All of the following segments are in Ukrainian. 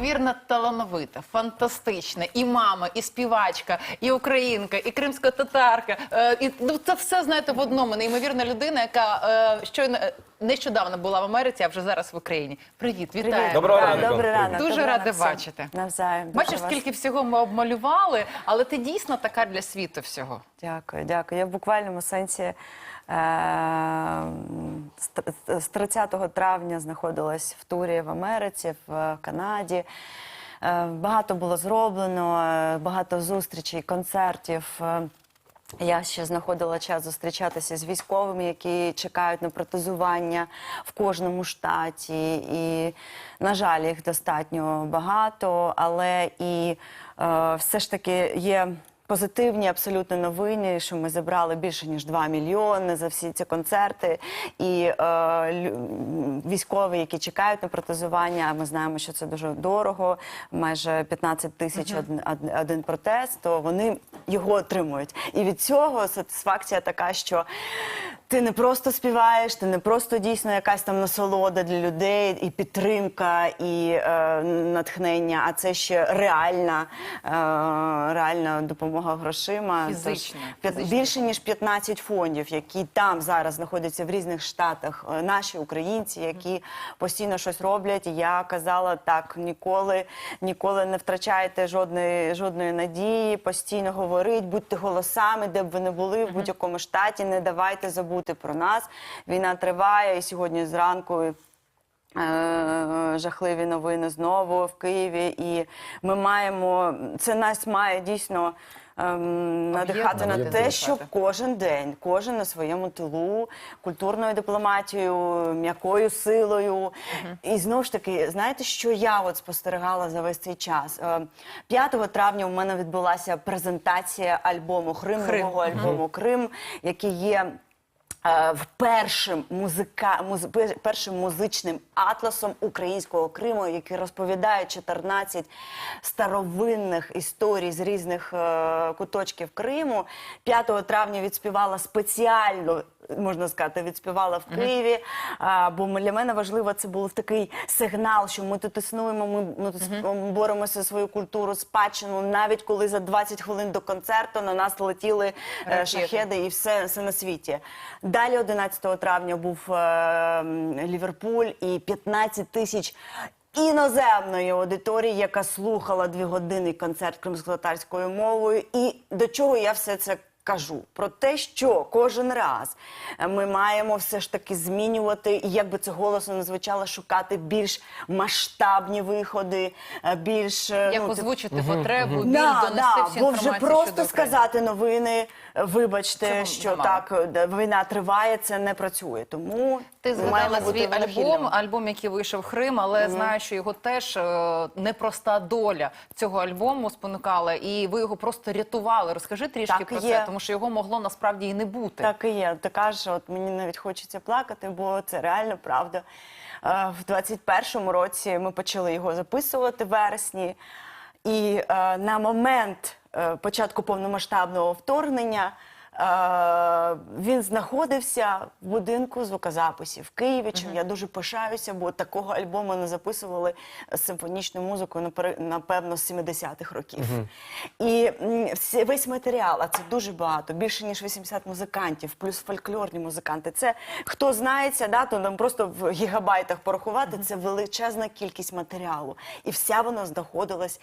Неймовірно талановита, фантастична, і мама, і співачка, і українка, і кримська татарка. Е, і ну, це все знаєте в одному. Неймовірна людина, яка е, щойно е, нещодавно була в Америці, а вже зараз в Україні. Привіт, вітаю. Доброго ранку. Добрий ранок. Дуже добрий рада ранок всім. бачити. Навзаєм. дуже Бачиш, вас- скільки всього ми обмалювали, але ти дійсно така для світу всього. Дякую, дякую. Я в буквальному сенсі з- з 30 травня знаходилась в турі в Америці, в Канаді. Е, Багато було зроблено, е, багато зустрічей, концертів. Е, Я ще знаходила час зустрічатися з військовими, які чекають на протезування в кожному штаті. І, на жаль, їх достатньо багато, але і е, все ж таки є. Позитивні абсолютно новини, що ми забрали більше ніж 2 мільйони за всі ці концерти. І е, військові, які чекають на протезування, ми знаємо, що це дуже дорого, майже 15 тисяч один, один, один протез, то вони його отримують. І від цього сатисфакція така, що ти не просто співаєш, ти не просто дійсно якась там насолода для людей, і підтримка, і е, натхнення, а це ще реальна, е, реальна допомога грошима. Фізична, Тож, п'ят- більше ніж 15 фондів, які там зараз знаходяться в різних штатах, е, наші українці, які постійно щось роблять. Я казала так: ніколи, ніколи не втрачайте жодної, жодної надії, постійно говоріть, будьте голосами, де б ви не були, в будь-якому штаті, не давайте забути про нас. Війна триває, і сьогодні зранку. е, Жахливі новини знову в Києві, і ми маємо це нас має дійсно ем, надихати на те, що кожен день, кожен на своєму тилу, культурною дипломатією, м'якою силою. І знову ж таки, знаєте, що я от спостерігала за весь цей час? Е, 5 травня у мене відбулася презентація альбому Хрим, Хрим. нового альбому Крим, який є. Е, в Першим музика муз, першим музичним атласом українського Криму, який розповідає 14 старовинних історій з різних е, куточків Криму. 5 травня відспівала спеціально, можна сказати, відспівала в Києві. А, бо для мене важливо це був такий сигнал, що ми тут існуємо, ми, ми тут боремося за свою культуру, спадщину. Навіть коли за 20 хвилин до концерту на нас летіли е, Ракети. шахеди і все, все на світі. Далі 11 травня був е, Ліверпуль і 15 тисяч. Іноземної аудиторії, яка слухала дві години концерт кримськотатарською мовою, і до чого я все це кажу? Про те, що кожен раз ми маємо все ж таки змінювати, і як би це голосно не звучало, шукати більш масштабні виходи, е, більш е, Як ну, озвучити потребу, біль, Да, донести да, всю бо вже просто сказати новини, е, вибачте, Цього що немає. так війна триває, це не працює. Тому Ти згадала свій альбом, альбом, який вийшов Хрим, але знаю, що його теж е, непроста доля цього альбому спонукала, і ви його просто рятували. Розкажи трішки Так про є. це, тому що його могло насправді і не бути. Так і є. Ти кажеш, от мені навіть хочеться плакати, бо це реально правда. Е, В 21-му році ми почали його записувати в вересні, і е, на момент е, початку повномасштабного вторгнення. Е, Він знаходився в будинку звукозаписів в Києві. Чим я дуже пишаюся, бо такого альбому не записували з симфонічною музикою напевно з 70-х років. І весь матеріал, а це дуже багато, більше ніж 80 музикантів, плюс фольклорні музиканти. Це хто знається, да, то нам просто в гігабайтах порахувати. Це величезна кількість матеріалу, і вся вона знаходилась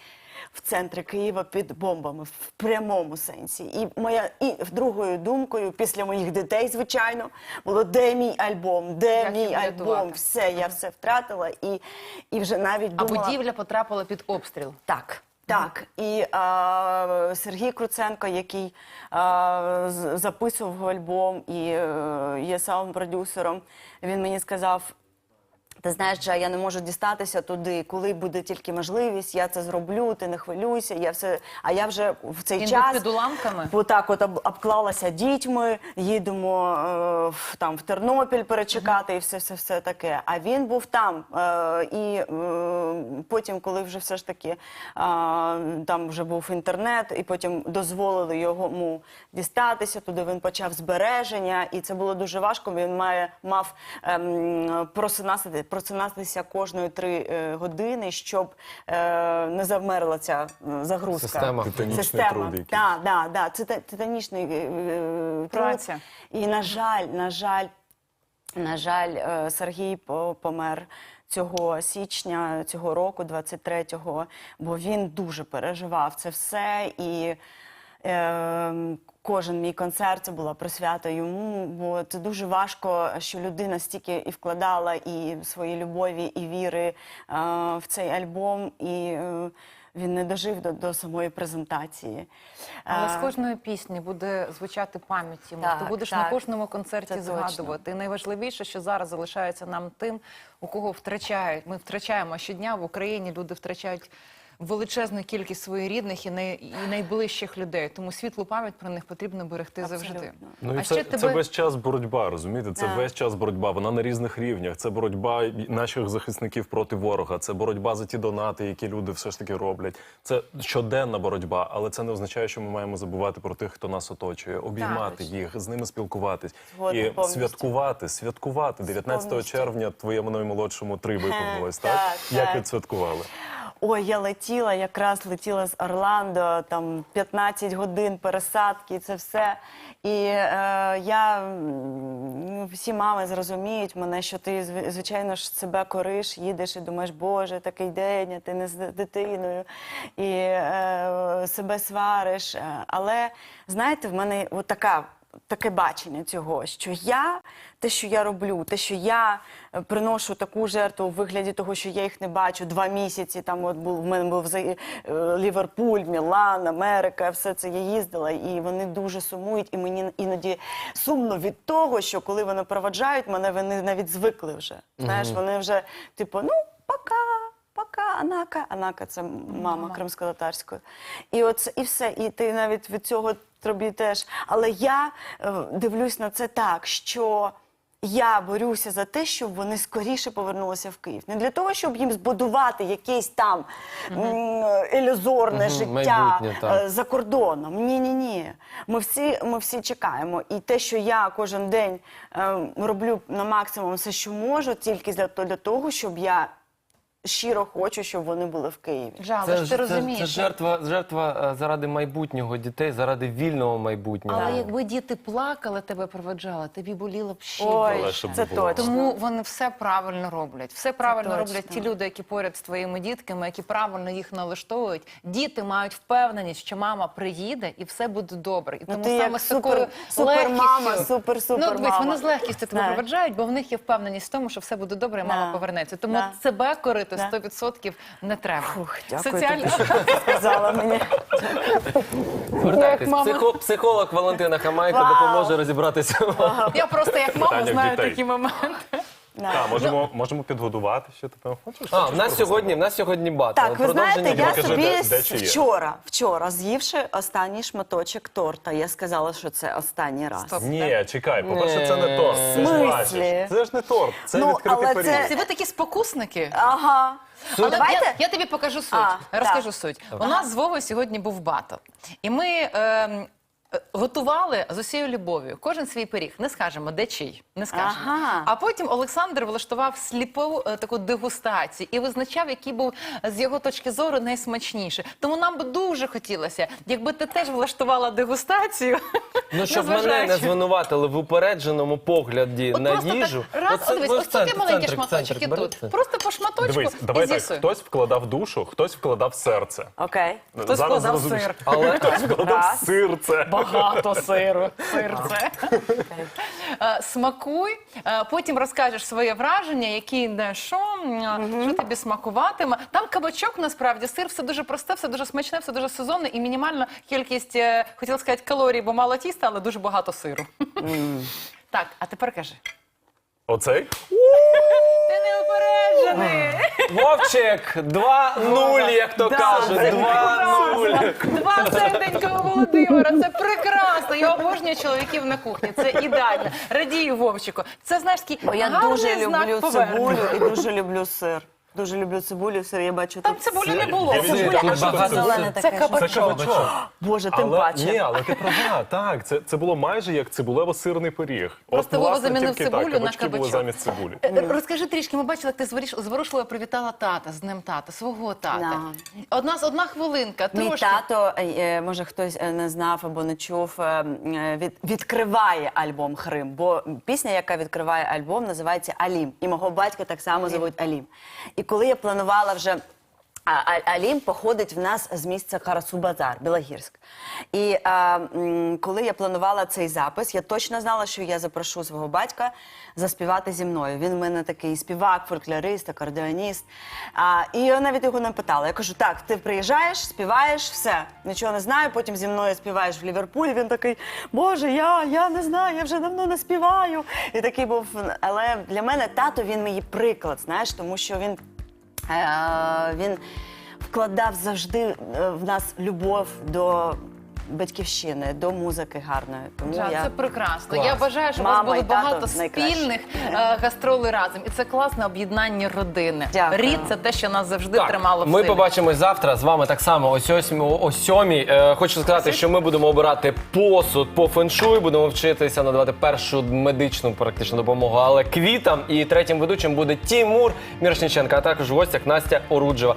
в центрі Києва під бомбами в прямому сенсі. І моя і другою думкою, після моїх дітей, звичайно, було де мій альбом, де Як мій альбом, все, я все втратила, і, і вже навіть А будівля потрапила під обстріл. Так. Так, і а, Сергій Круценко, який а, записував альбом і е, є саунд-продюсером, він мені сказав: ти знаєш, я не можу дістатися туди, коли буде тільки можливість, я це зроблю, ти не хвилюйся. Я все, а я вже в цей Він час під уламками? Отак от обклалася дітьми, їдемо е, в, там в Тернопіль перечекати і все, все, все таке. А він був там. Е, і е, потім, коли вже все ж таки а, там вже був інтернет, і потім дозволили йому дістатися туди. Він почав збереження, і це було дуже важко. Він має мав ем, просинати, просинатися кожної три е, години, щоб е, не завмерла ця е, загрузка. Система. Титанічний Система. труд якийсь. Да, да, да. Це ти- титанічний е, е, труд. Праця. І на жаль, на жаль, на жаль, е, Сергій по- помер цього січня цього року, 23-го, бо він дуже переживав це все. І кожен мій концерт це була присвята йому, бо це дуже важко, що людина стільки і вкладала і свої любові, і віри е, в цей альбом. І е, він не дожив до, до самої презентації. Але з Е, кожної пісні буде звучати пам'ять йому. Ти будеш так. на кожному концерті згадувати. І найважливіше, що зараз залишається нам тим, у кого втрачають. Ми втрачаємо щодня в Україні. Люди втрачають величезну кількість своїх рідних і, най... і найближчих людей. Тому світлу пам'ять про них потрібно берегти завжди. Ну і а це, ще це весь час боротьба, розумієте? Це Так. весь час боротьба. Вона на різних рівнях. Це боротьба наших захисників проти ворога. Це боротьба за ті донати, які люди все ж таки роблять. Це щоденна боротьба, але це не означає, що ми маємо забувати про тих, хто нас оточує, обіймати точно. їх, з ними спілкуватись Згодна і повністю. святкувати. Святкувати 19 Повністю. червня. Твоєму наймолодшому три виповнилось. Так, так, як так. відсвяткували? Ой, я летіла, якраз летіла з Орландо, там 15 годин пересадки, це все. І е, я всі мами зрозуміють мене, що ти звичайно ж себе кориш, їдеш і думаєш, Боже, такий день, а ти не з дитиною, і е, себе свариш. Е, Але знаєте, в мене от така. Таке бачення цього, що я, те, що я роблю, те, що я е, приношу таку жертву у вигляді того, що я їх не бачу два місяці. Там от був в мене був за- е, Ліверпуль, Мілан, Америка, все це я їздила, і вони дуже сумують. І мені іноді сумно від того, що коли вони проваджають мене, вони навіть звикли вже. Знаєш, вони вже типу, ну пока. Пока, Анака. Анака це мама кримсько-татарської. І оце і все. І ти навіть від цього тобі теж. Але я е, дивлюсь на це так, що я борюся за те, щоб вони скоріше повернулися в Київ. Не для того, щоб їм збудувати якесь там ілюзорне Мгм, життя майбутнє, е, за кордоном. Ні, ні, ні. Ми всі, ми всі чекаємо. І те, що я кожен день е, роблю на максимум все, що можу, тільки для, для того, щоб я щиро хочу, щоб вони були в Києві. Жал, Це, ж ти це, розумієш. це жертва, жертва е, заради майбутнього дітей, заради вільного майбутнього. Але якби діти плакали, тебе проведжали, тобі боліло б ще Ой, більше. Це було. точно. Тому вони все правильно роблять. Все правильно точно. роблять ті люди, які поряд з твоїми дітками, які правильно їх налаштовують. Діти мають впевненість, що мама приїде і все буде добре. І Ну, тому ти саме як з такою супер- супермама, легкістю- супер-супер Ну, дивись, мама. вони з легкістю тебе Знаю. проведжають, бо в них є впевненість в тому, що все буде добре, і мама Да. повернеться. Тому Да. себе корити Да. 100% не треба. Фух, дякую Соціальна- тобі, що ти сказала мені. Звертайтесь. Мама. Психо- психолог Валентина Хамайко Вау. допоможе розібратися. Я просто як мама Питання знаю дітей. такі моменти. Да. А, можемо, можемо підготувати ще тебе. Хочеш? А, в нас сьогодні, в нас сьогодні батл. Так, ви знаєте, я Покажи, собі де- де чи є. вчора, вчора, з'ївши останній шматочок торта, я сказала, що це останній раз. Стоп. Ні, чекай, по-перше, це не торт. Ти ж смислі? бачиш. Це ж не торт, це Ну, відкритий але пиріг. це- Це ви такі спокусники. Ага. Але Давайте? я, я тобі покажу суть. А, Розкажу так. суть. У нас з Вовою сьогодні був батл. І ми ем, е, готували з усією любов'ю кожен свій пиріг. Не скажемо, де чий. Не скажемо. Ага. А потім Олександр влаштував сліпу е, таку дегустацію і визначав, який був е, з його точки зору найсмачніший. Тому нам би дуже хотілося, якби ти теж влаштувала дегустацію. Ну, щоб мене не звинуватили в упередженому погляді От на просто їжу. так, раз, Оце от дивись, ви ось тут є центр- центрик і тут. берете? Просто по шматочку Дивись, і давай так, хтось вкладав душу, хтось вкладав серце. Окей. Хтось вкладав зрозумієш. сир. Але Хтось вкладав Раз. сирце. Багато сиру. Сирце. Е, Смакуй, е, потім розкажеш своє враження, які де що, що тобі смакуватиме. Там кабачок насправді сир, все дуже просте, все дуже смачне, все дуже сезонне і мінімальна кількість, е, хотіла сказати, калорій, бо мало тіста, але дуже багато сиру. Так, а тепер кажи. Оцей? Ти не упереджений! Вовчик, 2-0, як то кажуть. 2-0. Два серденького Володимира. Це. Я обожнюю чоловіків на кухні. Це ідеально. Радію Вовчику. Це знаєш такий Бо я гарний дуже знак люблю повернення. цибулю і дуже люблю сир. Дуже люблю цибулю, все я бачу Там тут. цибулі не було. Що це? Зелене Це таке, Це кабачок. кабачок. Боже, тим Але, паче. ні, але ти права, так. Це, це було майже як цибулево-сирний пиріг. Просто Вова власне, замінив тільки цибулю так, на кабачки були кабачок. замість цибулі. Е, Розкажи трішки, ми бачили, як ти зворіш- зворушливо привітала тата з днем тата, свого тата. Одна, одна хвилинка, Мій трошки. тато, е, е, може хтось е, не знав або не чув, е, е, від, відкриває альбом Хрим. Бо пісня, яка відкриває альбом, називається Алім. І мого батька так само звуть Алім. І коли я планувала вже. Алім походить в нас з місця Карасу-Базар, Білогірськ. І а, коли я планувала цей запис, я точно знала, що я запрошу свого батька заспівати зі мною. Він в мене такий співак, фольклорист, акордеоніст. А, і я навіть його не питала. Я кажу: так, ти приїжджаєш, співаєш, все, нічого не знаю. Потім зі мною співаєш в Ліверпулі. Він такий, Боже, я, я не знаю, я вже давно не співаю. І такий був. Але для мене тато він мій приклад, знаєш, тому що він. Е, Він вкладав завжди е, в нас любов до батьківщини, до музики гарної. Тому Жан, я Це прекрасно. Клас. Я бажаю, щоб Мама у вас було тато багато спільних е, гастролей разом. І це класне об'єднання родини. Дякую. Рід це те, що нас завжди тримало в ми силі. побачимось завтра з вами так само о сьомій. О сьомій. Е, хочу сказати, що ми будемо обирати посуд по феншуй, будемо вчитися надавати першу медичну практичну допомогу, але квітам. І третім ведучим буде Тімур Мірошніченко, а також в гостях Настя Оруджева.